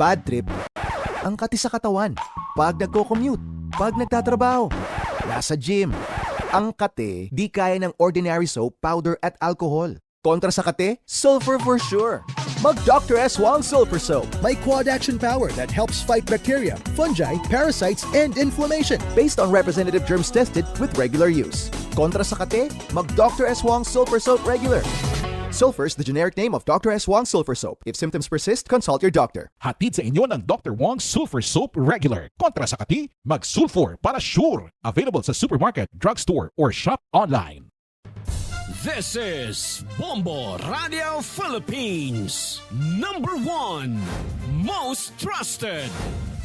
Bad trip, ang kati sa katawan. Pag nagko-commute, pag nagtatrabaho, nasa gym. Ang kate, di kaya ng ordinary soap, powder at alcohol. Kontra sa kate, sulfur for sure. Mag Dr. S. Wong Sulfur Soap. May quad action power that helps fight bacteria, fungi, parasites, and inflammation. Based on representative germs tested with regular use. Kontra sa kate, mag Dr. S. Wong Sulfur Soap regular. Sulfur is the generic name of Dr. S. Wong Sulfur Soap. If symptoms persist, consult your doctor. Hatid sa inyo ng Dr. Wong Sulfur Soap Regular. Kontra sa kati, mag-sulfur para sure. Available sa supermarket, drugstore, or shop online. This is Bombo Radio Philippines. Number one, most trusted,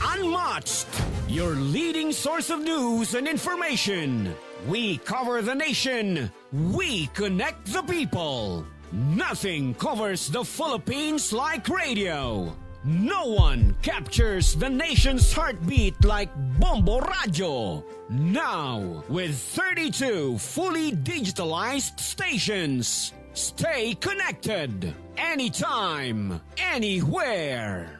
unmatched, your leading source of news and information. We cover the nation. We connect the people. Nothing covers the Philippines like radio. No one captures the nation's heartbeat like Bombo Radio. Now, with 32 fully digitalized stations. Stay connected. Anytime, anywhere.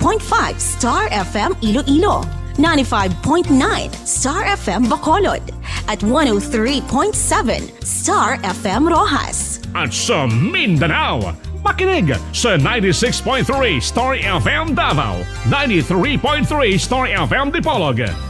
99.5 Star FM Iloilo, 95.9 Star FM Bacolod, at 103.7 Star FM Rojas. At sa Mindanao, makinig sa 96.3 Star FM Davao, 93.3 Star FM Dipolog,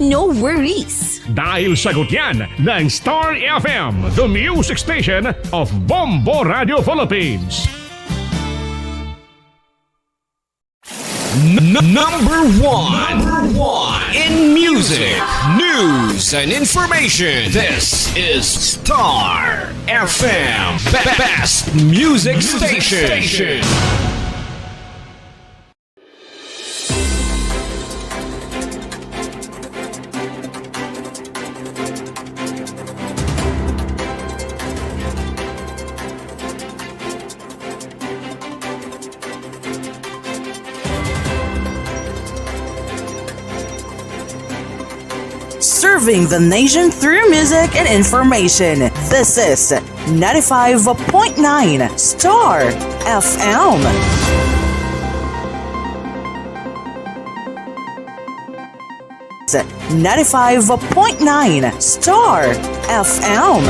no worries. Dahil sagot yan ng Star FM, the music station of Bombo Radio Philippines. N- number one. Number one in music, news, and information. This is Star FM, Be- best music station. Serving the nation through music and information. This is 95.9 Star FM. Ninety-five point nine Star FM.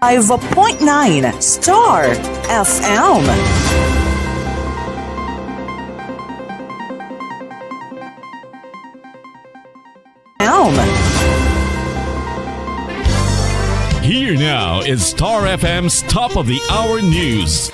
Five point nine Star FM. Now is Star FM's top of the hour news.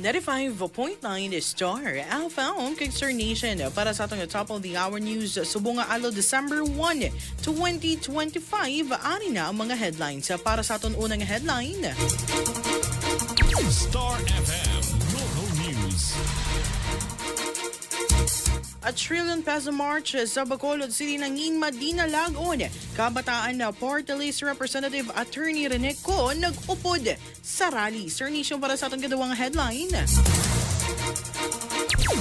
95.9 Star FM kay Sir Nation para sa atong top of the hour news subong alo December 1, 2025 ani na ang mga headlines para sa atong unang headline. A trillion peso march sa Bacolod City ng Inma Dinalagon. Kabataan na party list representative attorney Rene Co nag-upod sa rally. Sir Nation para sa atong gadawang headline.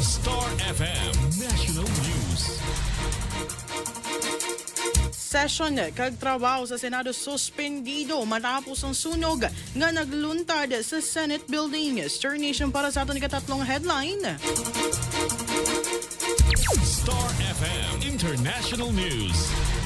Star FM national news. Session kag trabaho sa Senado suspendido matapos ang sunog nga nagluntad sa Senate building. Star Nation para sa aton ikatatlong headline. Star FM international news.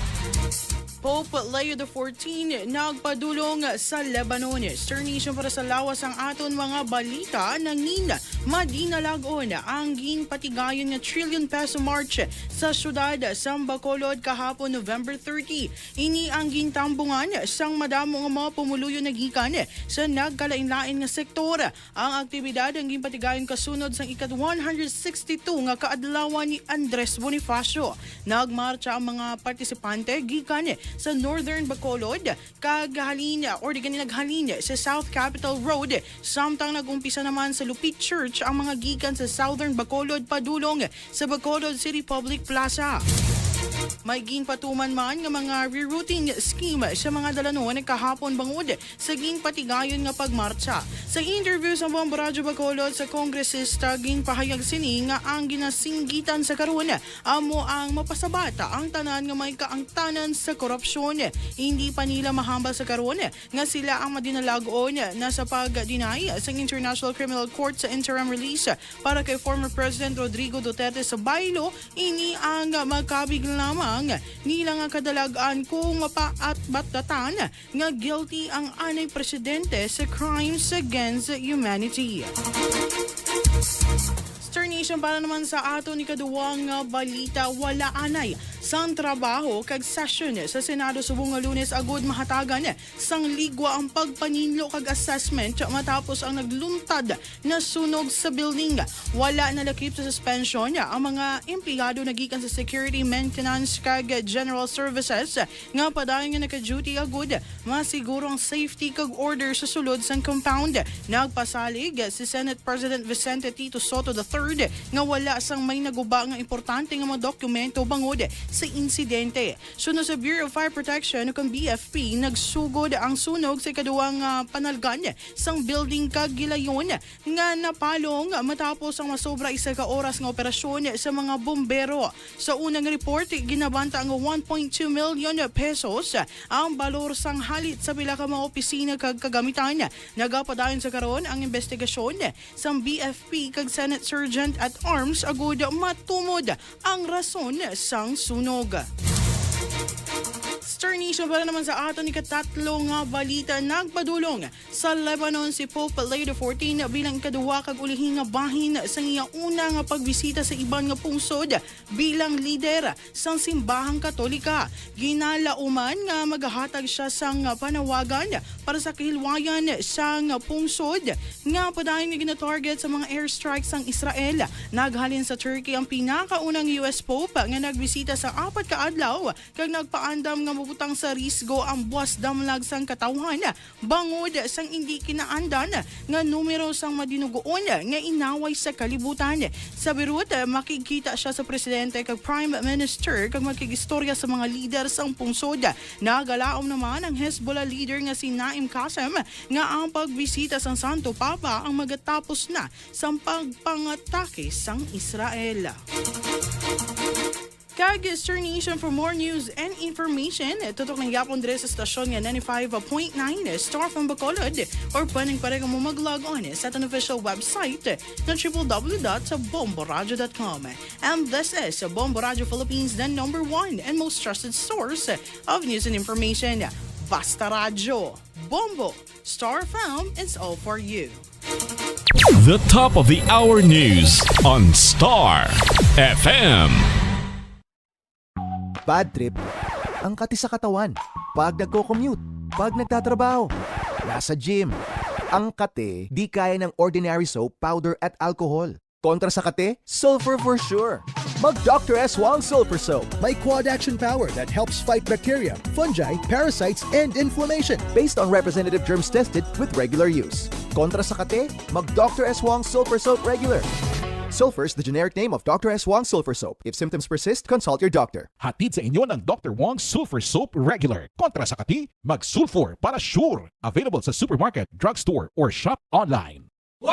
Pope Leo XIV nagpadulong sa Lebanon. Star Nation para sa lawas ang aton mga balita nangin madinalagon ang ginpatigayon nga trillion peso march sa syudad sa Bacolod kahapon November 30. Ini ang gintambungan sang madamo nga mga pumuluyo na gikan sa nagkalain-lain nga sektor. Ang aktibidad ang ginpatigayon kasunod sang ikat 162 nga kaadlawan ni Andres Bonifacio. Nagmarcha ang mga partisipante gikan sa Northern Bacolod kag halin or di gani naghalin sa South Capitol Road samtang nagumpisa naman sa Lupit Church ang mga gikan sa Southern Bacolod padulong sa Bacolod City Public Plaza. May ginpatuman man nga mga rerouting scheme sa mga dalanon kahapon bangod sa ginpatigayon nga pagmarcha. Sa interview sa Radyo Bacolod sa kongresista ginpahayag sini nga ang ginasinggitan sa karon amo ang mapasabata ang tanan nga may kaangtanan sa korupsyon. Hindi pa nila mahambal sa karon nga sila ang madinalagon na sa pag-deny sa International Criminal Court sa interim release para kay former President Rodrigo Duterte sa baylo ini ang magkabig lamang nila nga kadalagan kung mapaat batatan nga guilty ang anay presidente sa crimes against humanity. Nation para naman sa ato ni kaduwang balita wala anay sang trabaho kag session sa Senado subong nga Lunes agud mahatagan sang ligwa ang pagpaninlo kag assessment matapos ang nagluntad na sunog sa building. Wala na lakip sa suspension ang mga empleyado na gikan sa security maintenance kag general services nga padayon nga naka-duty agud masiguro ang safety kag order sa sulod sang compound. Nagpasalig si Senate President Vicente Tito Soto III nga wala sang may naguba nga importante nga mga dokumento bangod sa insidente. Sunod sa Bureau of Fire Protection kang BFP, nagsugod ang sunog sa ikaduwang ah, panalgan sang building kag gilayon nga napalong matapos ang masobra isa ka oras nga operasyon sa mga bombero. Sa unang report, ginabanta ang 1.2 million pesos ang balor sang halit sa pila ka mga opisina kag kagamitan. Nagapadayon sa karon ang investigasyon sang BFP kag Senate Sergeant at Arms agud matumod ang rason sang sunog. Star Nation para naman sa ato ni katatlo nga balita nagpadulong sa Lebanon si Pope Leo XIV bilang ikaduha kag ulihin nga bahin sa iya una nga pagbisita sa iban nga pungsod bilang lider sang simbahang katolika. Ginalauman nga maghatag siya sang panawagan para sa kahilwayan sang pungsod nga padayon nga ginatarget sa mga airstrikes sang Israel. Naghalin sa Turkey ang pinakaunang US Pope nga nagbisita sa apat ka adlaw kag nagpaandam nga mabutang sa risgo ang buwas damlag sang katawhan bangod sang hindi kinaandan nga numero sang madinugoon nga inaway sa kalibutan. Sa Beirut, makikita siya sa presidente kag prime minister kag makigistorya sa mga leader sang pungsod. Nagalaom naman ang Hezbollah leader nga si Naim Qassem nga ang pagbisita sang Santo Papa ang magatapos na sa pagpangatake sang Israel. Kag Star Nation for more news and information, tutok ng yapon dire sa stasyon nga 95.9 Star from Bacolod or pwedeng pareho mo mag-log on sa ating official website na www.bomboradio.com. And this is Bombo Philippines, the number one and most trusted source of news and information. Basta Radio. Bombo. Star FM, it's all for you. The top of the hour news on Star FM. Bad trip, ang kati sa katawan. Pag nagko-commute, pag nagtatrabaho, nasa gym. Ang kate, di kaya ng ordinary soap, powder at alcohol. Kontra sa kate, sulfur for sure. Mag Dr. S. Wong Sulfur Soap. May quad action power that helps fight bacteria, fungi, parasites, and inflammation. Based on representative germs tested with regular use. Kontra sa kate, mag Dr. S. Wong Sulfur Soap Regular. Sulfur is the generic name of Dr. S. Wong Sulfur Soap. If symptoms persist, consult your doctor. Hatid sa inyo ng Dr. Wong Sulfur Soap Regular. Kontra sa kati, mag-sulfur para sure. Available sa supermarket, drugstore, or shop online. 8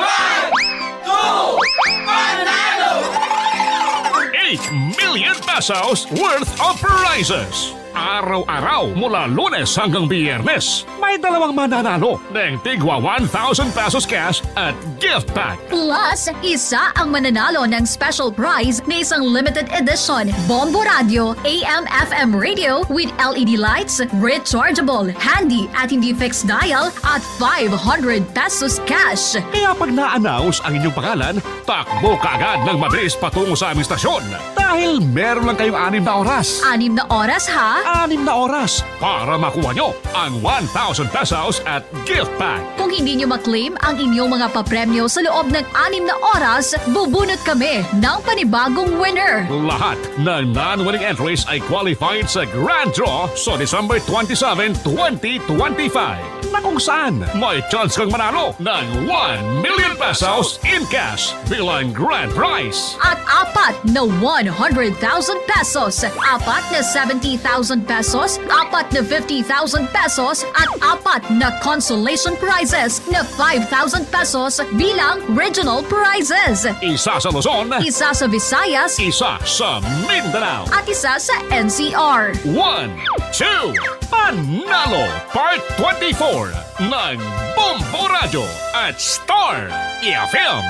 million pesos worth of prizes. araw-araw mula lunes hanggang biyernes. May dalawang mananalo ng tigwa 1,000 pesos cash at gift pack. Plus, isa ang mananalo ng special prize na isang limited edition Bombo Radio AM/FM radio with LED lights, rechargeable, handy at hindi fixed dial at 500 pesos cash. Kaya pag na-announce ang inyong pangalan, takbo ka agad ng mabilis patungo sa aming stasyon. Dahil meron lang kayong anim na oras. Anim na oras ha? Anim na oras para makuha nyo ang 1,000 pesos at gift pack. Kung hindi nyo maklaim ang inyong mga papremyo sa loob ng anim na oras, bubunot kami ng panibagong winner. Lahat ng non-winning entries ay qualified sa Grand Draw sa December 27, 2025 na kung saan may chance kang manalo ng 1 million pesos in cash bilang grand prize. At apat na 100,000 pesos, apat na 70,000 pesos, apat na 50,000 pesos, at apat na consolation prizes na 5,000 pesos bilang regional prizes. Isa sa Luzon, Isa sa Visayas isa sa Mindanao. at isa sa NCR. 1, 2, Panalo Part 24 ng Bombo Radio at Star FM.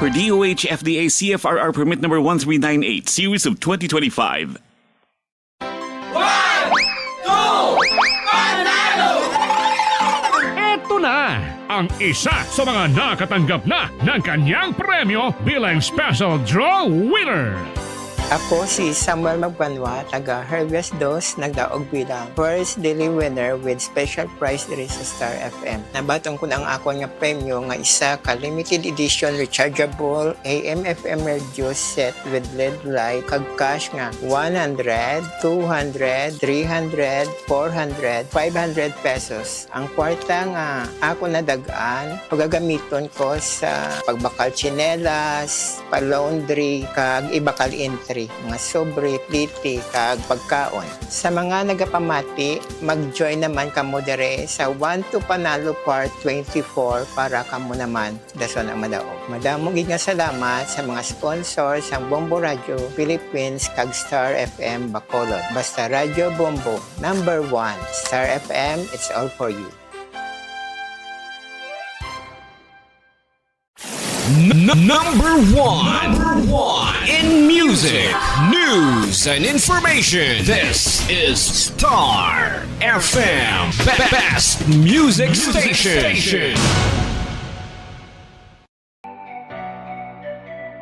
For DOH FDA CFRR permit number 1398, series of 2025. Na ang isa sa mga nakatanggap na ng kanyang premyo bilang Special Draw Winner. Ako si Samuel Magbanwa, taga Harvest Dos, nagdaog bilang first daily winner with special prize diri sa Star FM. Nabatong ko na ang ako nga premyo nga isa ka limited edition rechargeable AM/FM radio set with LED light kag cash nga 100, 200, 300, 400, 500 pesos. Ang kwarta nga ako nadagaan pagagamiton ko sa pagbakal tsinelas, pa-laundry, kag ibakal entry, mga sobre, pliti, kag pagkaon. Sa mga nagapamati, mag-join naman kamo dire sa 1 to Panalo Part 24 para kamo naman dason ang madaog. Madamong gid nga salamat sa mga sponsors sa Bombo Radio Philippines kag Star FM Bacolod. Basta Radio Bombo, number 1. Star FM, it's all for you. N- number one. Number one in music, news, and information. This is Star FM, Be- best music station.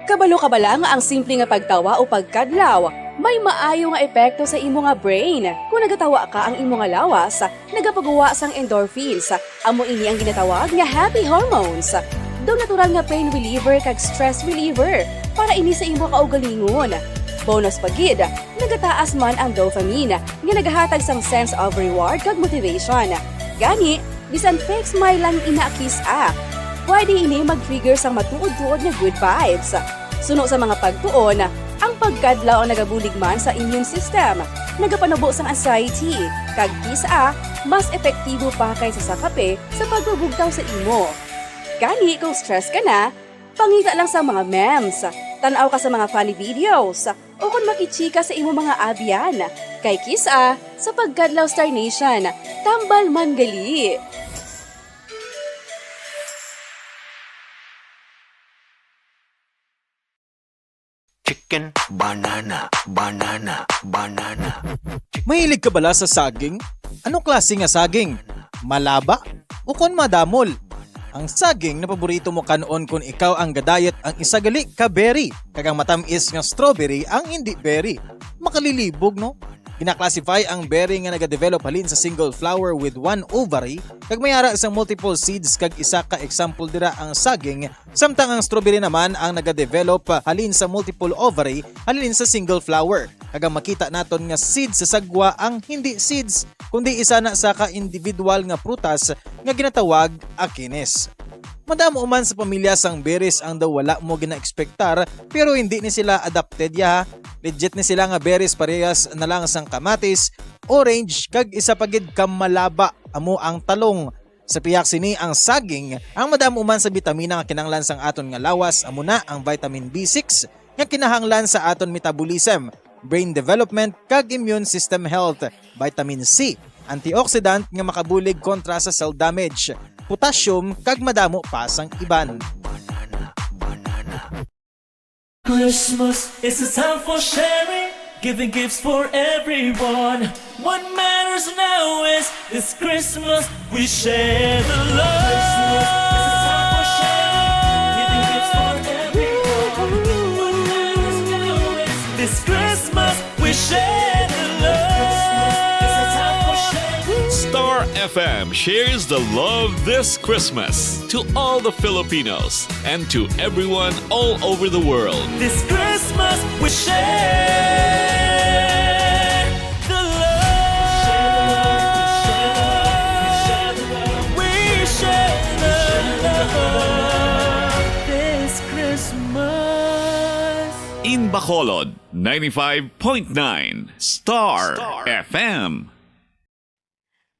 Kabalo ka ba lang ang simple nga pagtawa o pagkadlaw? May maayo nga epekto sa imo nga brain. Kung nagatawa ka ang imo nga lawas, nagapagawa sang endorphins. Amo ini ang ginatawag nga happy hormones. Do natural nga pain reliever kag stress reliever para ini sa imo kaugalingon. Bonus pagid, nagataas man ang dopamine nga nagahatag sang sense of reward kag motivation. Gani, bisan fake smile lang inaakis a. Pwede ini mag-trigger sang matuod-tuod nga good vibes. Suno sa mga pagtuon, ang pagkadlaw ang nagabulig man sa immune system, nagapanubo sang anxiety, kag kisa, mas epektibo pa kaysa sa kape sa pagbubugtaw sa imo. Gani kung stress ka na, pangita lang sa mga memes, tanaw ka sa mga funny videos, o kung makichika sa imo mga abyan. Kay kisa, sa pagkadlaw Star Nation, tambal man gali. Chicken, banana, banana, banana. Mahilig ka bala sa saging? Anong klase nga saging? Malaba? O kon madamol? Ang saging na paborito mo kanon kung ikaw ang gadayat ang isagali ka berry, kagang matamis nga strawberry ang hindi berry. Makalilibog no? Ginaklasify ang berry nga nagadevelop halin sa single flower with one ovary kag may ara sa multiple seeds kag isa ka example dira ang saging samtang ang strawberry naman ang nagadevelop halin sa multiple ovary halin sa single flower kag ang makita naton nga seeds sa sagwa ang hindi seeds kundi isa na sa ka individual nga prutas nga ginatawag akinis. Madamo man sa pamilya sang berries ang daw wala mo gina-expectar pero hindi ni sila adapted ya. Legit ni sila nga berries parehas na lang sang kamatis, orange kag isa pagid kamalaba amo ang talong. Sa piyak sini ang saging, ang madamo man sa bitamina nga kinahanglan sang aton nga lawas amo na ang vitamin B6 nga kinahanglan sa aton metabolism. brain development kag immune system health, vitamin C, antioxidant nga makabulig kontra sa cell damage, potassium kag madamo pa sang iban. Christmas is a time for sharing, giving gifts for everyone. What matters now is this Christmas we share the love. FM shares the love this Christmas to all the Filipinos and to everyone all over the world. This Christmas we share the love. We share the love this Christmas. In Bacolod, 95.9 Star, FM.